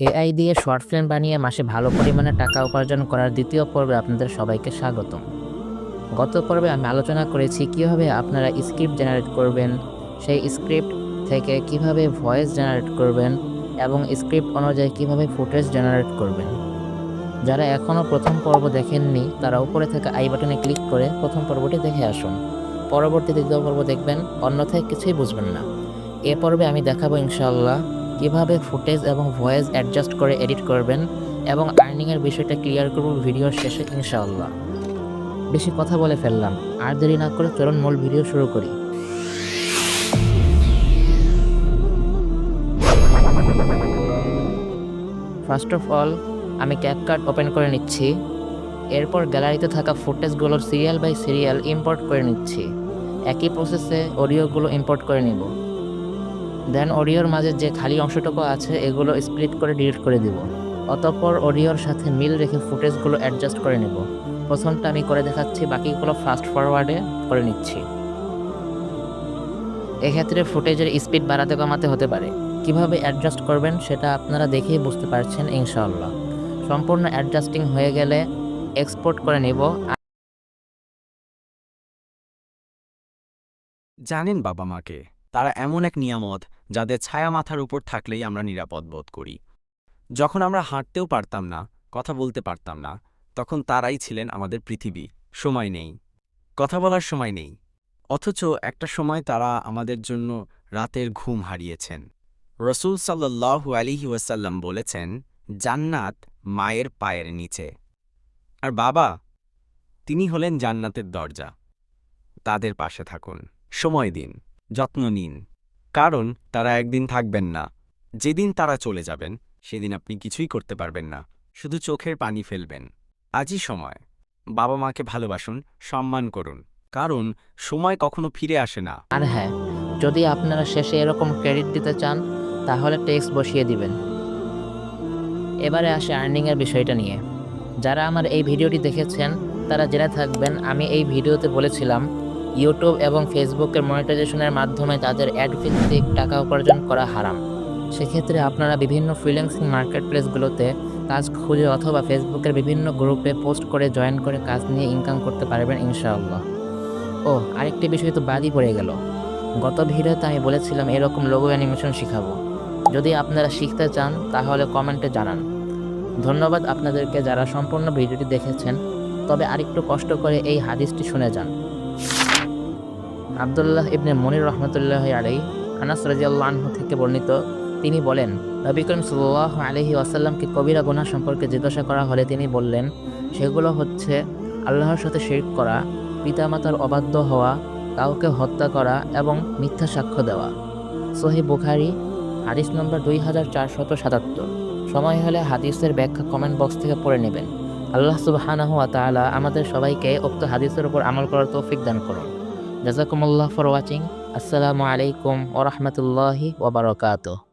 AI দিয়ে short film বানিয়ে মাসে ভালো পরিমাণে টাকা উপার্জন করার দ্বিতীয় পর্বে আপনাদের সবাইকে স্বাগতম। গত পর্বে আমি আলোচনা করেছি কীভাবে আপনারা স্ক্রিপ্ট জেনারেট করবেন, সেই স্ক্রিপ্ট থেকে কীভাবে ভয়েস জেনারেট করবেন এবং স্ক্রিপ্ট অনুযায়ী কীভাবে ফুটেজ জেনারেট করবেন। যারা এখনও প্রথম পর্ব দেখেননি, তারা উপরে থাকা আই বাটনে ক্লিক করে প্রথম পর্বটি দেখে আসুন। পরবর্তী দ্বিতীয় পর্ব দেখবেন, অন্যথায় কিছুই বুঝবেন না। এ পর্বে আমি দেখাবো ইনশাআল্লাহ কীভাবে ফুটেজ এবং ভয়েস অ্যাডজাস্ট করে এডিট করবেন এবং আর্নিংয়ের বিষয়টা ক্লিয়ার করব ভিডিওর শেষে, ইনশাআল্লাহ। বেশি কথা বলে ফেললাম। আর দেরি না করে চলুন মূল ভিডিও শুরু করি। ফার্স্ট অফ অল আমি ক্যাপকার্ট ওপেন করে নিচ্ছি। এরপর গ্যালারিতে থাকা ফুটেজগুলোর সিরিয়াল বাই সিরিয়াল ইম্পোর্ট করে নিচ্ছি। একই প্রসেসে অডিওগুলো ইম্পোর্ট করে নিব। দেন অডিওর মাঝে যে খালি অংশটুকু আছে, এগুলো স্প্লিট করে ডিলিট করে দিব। অতঃপর অডিওর সাথে মিল রেখে ফুটেজগুলো অ্যাডজাস্ট করে নেব। প্রথমটা আমি করে দেখাচ্ছি, বাকিগুলো ফাস্ট ফরওয়ার্ডে করে নিচ্ছি। এক্ষেত্রে ফুটেজের স্পিড বাড়াতে কমাতে হতে পারে। কীভাবে অ্যাডজাস্ট করবেন সেটা আপনারা দেখেই বুঝতে পারছেন, ইনশাআল্লাহ। সম্পূর্ণ অ্যাডজাস্টিং হয়ে গেলে এক্সপোর্ট করে নেব। জানেন বাবা মাকে। তারা এমন এক নিয়ামত যাদের ছায়া মাথার উপর থাকলেই আমরা নিরাপদ বোধ করি। যখন আমরা হাঁটতেও পারতাম না, কথা বলতে পারতাম না, তখন তারাই ছিলেন আমাদের পৃথিবী, সময় নেই। কথা বলার সময় নেই। অথচ একটা সময় তারা আমাদের জন্য রাতের ঘুম হারিয়েছেন। রসুল সাল্লাহু আলিহি ওয়াসাল্লাম বলেছেন, জান্নাত মায়ের পায়ের নিচে। আর বাবা, তিনি হলেন জান্নাতের দরজা। তাদের পাশে থাকুন। সময় দিন। যত্ন নিন। কারণ তারা একদিন থাকবেন না। যেদিন তারা চলে যাবেন, সেদিন আপনি কিছুই করতে পারবেন না। শুধু চোখের পানি ফেলবেন। আজই সময়। বাবা মাকে ভালোবাসুন, সম্মান করুন। কারণ সময় কখনো ফিরে আসে না। আর হ্যাঁ যদি আপনারা শেষে এরকম ক্রেডিট দিতে চান, তাহলে টেক্স বসিয়ে দিবেন। এবারে আসে আর্নিংয়ের বিষয়টা নিয়ে। যারা আমার এই ভিডিওটি দেখেছেন, তারা জেনে থাকবেন, আমি এই ভিডিওতে বলেছিলাম ইউটিউব এবং ফেসবুকের মনিটাইজেশনের মাধ্যমে তাদের অ্যাড ভিত্তিক টাকা উপার্জন করা হারাম। সেক্ষেত্রে আপনারা বিভিন্ন ফ্রিল্যান্সিং মার্কেট প্লেসগুলোতে কাজ খুঁজে অথবা ফেসবুকের বিভিন্ন গ্রুপে পোস্ট করে জয়েন করে কাজ নিয়ে ইনকাম করতে পারবেন ইনশাআল্লাহ। ও, আরেকটি বিষয় তো বাদই পড়ে গেল। গত ভিডিওতে আমি বলেছিলাম এরকম লোগো অ্যানিমেশন শিখাবো। যদি আপনারা শিখতে চান, তাহলে কমেন্টে জানান। ধন্যবাদ আপনাদেরকে যারা সম্পূর্ণ ভিডিওটি দেখেছেন। তবে আরেকটু কষ্ট করে এই হাদিসটি শুনে যান। আবদুল্লাহ ইবনে মনির রহমতুল্লাহ আলাই আনাস রাজিয়াল্লাহ আনহু থেকে বর্ণিত, তিনি বলেন, নবী করিম সাল্লাহ আলহি আসাল্লামকে কবিরা গুনাহ সম্পর্কে জিজ্ঞাসা করা হলে তিনি বললেন, সেগুলো হচ্ছে আল্লাহর সাথে শিরক করা, পিতামাতার অবাধ্য হওয়া, কাউকে হত্যা করা এবং মিথ্যা সাক্ষ্য দেওয়া। সহি বুখারি, হাদিস নম্বর দুই হাজার চারশত সাতাত্তর। সময় হলে হাদিসের ব্যাখ্যা কমেন্ট বক্স থেকে পড়ে নেবেন। আল্লাহ সুবাহানাহু তাআলা আমাদের সবাইকে উক্ত হাদিসের উপর আমল করার তৌফিক দান করুন। জাজাকুমুল্লাহ ফর ওয়াচিং আসসালামু আলাইকুম ওরহমতুল্লাহি ওবরাকাতুহ